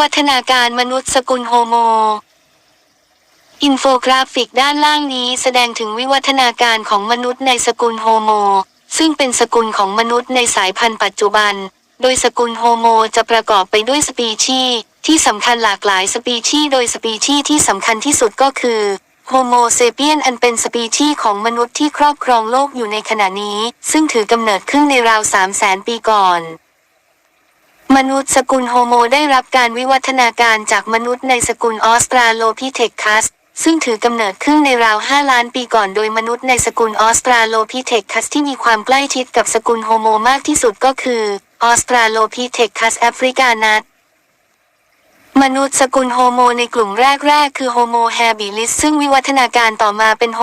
วัฒนาการมนุษย์สกุลโฮโม อินโฟกราฟิกด้านล่างนี้แสดงถึงวิวัฒนาการของมนุษย์ในสกุลโฮโม ซึ่งเป็นสกุลของมนุษย์ในสายพันธุ์ปัจจุบัน โดยสกุลโฮโมจะประกอบไปด้วยสปีชีส์ที่สำคัญหลากหลายสปีชีส์โดยสปีชีส์ที่สำคัญที่สุดก็คือโฮโมเซเปียนอันเป็นสปีชีส์ของมนุษย์ที่ครอบครองโลกอยู่ในขณะนี้ ซึ่งถือกำเนิดขึ้นในราว3 0 0แสนปีก่อน มนุษย์สกุลโฮโมได้รับการวิวัฒนาการจากมนุษย์ในสกุลออสตราโลพิเทคัส ซึ่งถือกำเนิดขึ้นในราว 5 ล้านปีก่อนโดยมนุษย์ในสกุลออสตราโลพิเทคัสที่มีความใกล้ชิดกับสกุลโฮโมมากที่สุดก็คือออสตราโลพิเทคัสแอฟริกานัสมนุษย์สกุลโฮโมในกลุ่มแรกๆ คือโฮโมแฮบิลิสซึ่งวิวัฒนาการต่อมาเป็น